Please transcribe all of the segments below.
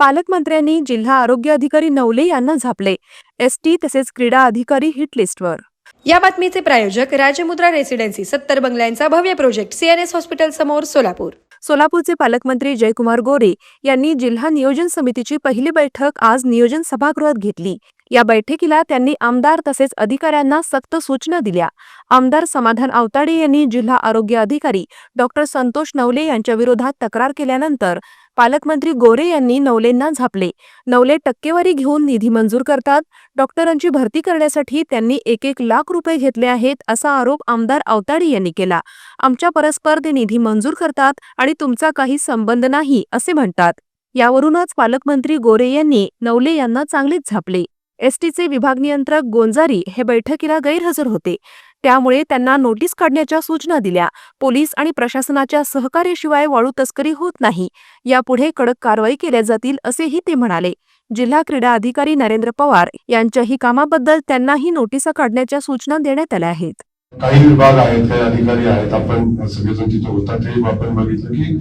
पालकमंत्र्यांनी जिल्हा आरोग्य अधिकारी नवले यांना झापले. एसटी तसेच क्रीडा अधिकारी हिट लिस्टवर या बातमीचे प्रायोजक राजमुद्रा रेसिडेन्सी सत्तर बंगल्यांचा भव्य प्रोजेक्ट सीएनएस हॉस्पिटल समोर सोलापूर. सोलापूरचे पालकमंत्री जयकुमार गोरे यांनी जिल्हा नियोजन समितीची पहिली बैठक आज नियोजन सभागृहात घेतली. या बैठकीला त्यांनी आमदार तसेच अधिकाऱ्यांना सक्त सूचना दिल्या. आमदार समाधान आवताडे यांनी जिल्हा आरोग्य अधिकारी डॉक्टर संतोष नवले यांच्या विरोधात तक्रार केल्यानंतर पालकमंत्री गोरे यांनी नवलेंना झापले. नवले टक्केवारी घेऊन निधी मंजूर करतात. डॉक्टरांची भरती करण्यासाठी त्यांनी एक एक लाख रुपये घेतले आहेत असा आरोप आमदार अवताडी यांनी केला. आमच्या परस्पर ते निधी मंजूर करतात आणि तुमचा काही संबंध नाही असे म्हणतात. यावरूनच पालकमंत्री गोरे यांनी नवले यांना चांगलेच झापले. एसटीचे विभाग नियंत्रक गोंजारी हे बैठकीला गैरहजर होते. त्यामुळे त्यांना नोटीस काढण्याच्या सूचना दिल्या. पोलीस आणि प्रशासनाच्या सहकार्याशिवाय वाळू तस्करी होत नाही. यापुढे कडक कारवाई केल्या जातील असेही ते म्हणाले. जिल्हा क्रीडा अधिकारी नरेंद्र पवार यांच्याही कामाबद्दल त्यांनाही नोटिसा काढण्याच्या सूचना देण्यात आल्या आहेत. काही विभाग आहेत काही अधिकारी आहेत. आपण सगळेजण तिथे होता. ते आपण बघितलं की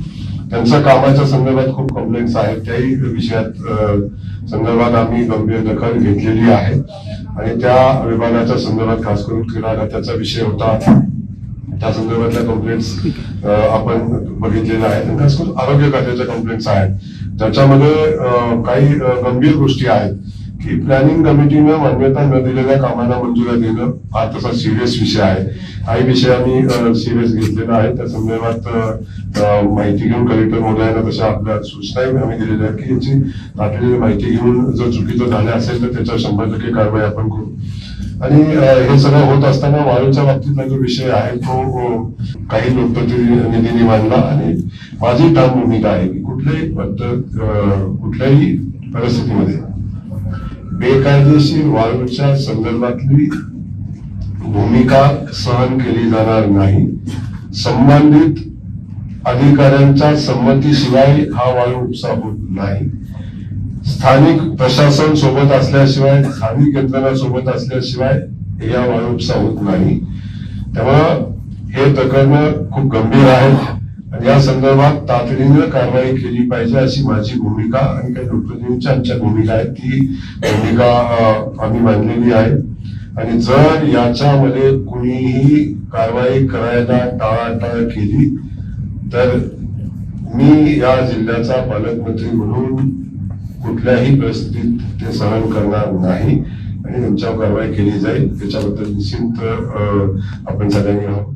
त्यांच्या कामाच्या संदर्भात खूप कंप्लेंट्स आहेत. त्याही विषयात संदर्भात आम्ही गंभीर दखल घेतलेली आहे. आणि त्या विभागाच्या संदर्भात खास करून क्रीडा खात्याचा विषय होता. त्या संदर्भातल्या कंप्लेंट्स आपण बघितलेल्या आहेत. आणि खास करून आरोग्य खात्याच्या कंप्लेंट्स आहेत. त्याच्यामध्ये काही गंभीर गोष्टी आहेत. की प्लॅनिंग कमिटीनं मान्यता न दिलेल्या कामांना मंजुरा देणं हा तसा सिरियस विषय आहे. काही विषय आम्ही सिरियस घेतलेला आहे. त्या संदर्भात माहिती घेऊन कलेक्टर महोदयांना तशा आपल्या सूचनाही आम्ही दिलेल्या आहेत की याची तातडीने माहिती घेऊन जर चुकीचं झालं असेल तर त्याच्यावर शंभर टक्के कारवाई आपण करू. आणि हे सगळं होत असताना वाळूच्या बाबतीतला जो विषय आहे तो काही लोकप्रतिनिधींनी मांडला आणि माझी ठाम भूमिका आहे की कुठल्याही पद्धत कुठल्याही परिस्थितीमध्ये बेकायदेशीर वाळूच्या संदर्भातली भूमिका सहन केली जाणार नाही. संबंधित अधिकाऱ्यांच्या संमतीशिवाय हा वाळू उपसा होत नाही. स्थानिक प्रशासन सोबत असल्याशिवाय स्थानिक यंत्रणा सोबत असल्याशिवाय या वाळू उपसा होत नाही. तेव्हा हे प्रकरण खूप गंभीर आहेत आणि या संदर्भात तातडीनं कारवाई केली पाहिजे अशी माझी भूमिका आणि काही लोकप्रतिनिधींच्या आमच्या भूमिका आहेत. ती भूमिका आम्ही मांडलेली आहे. आणि जर याच्यामध्ये कुणीही कारवाई करायला टाळाटाळ केली तर मी या जिल्ह्याचा पालकमंत्री म्हणून कुठल्याही परिस्थितीत ते सहन करणार नाही आणि तुमच्यावर कारवाई केली जाईल. त्याच्याबद्दल निश्चिंत आपण सगळ्यांनी आहोत.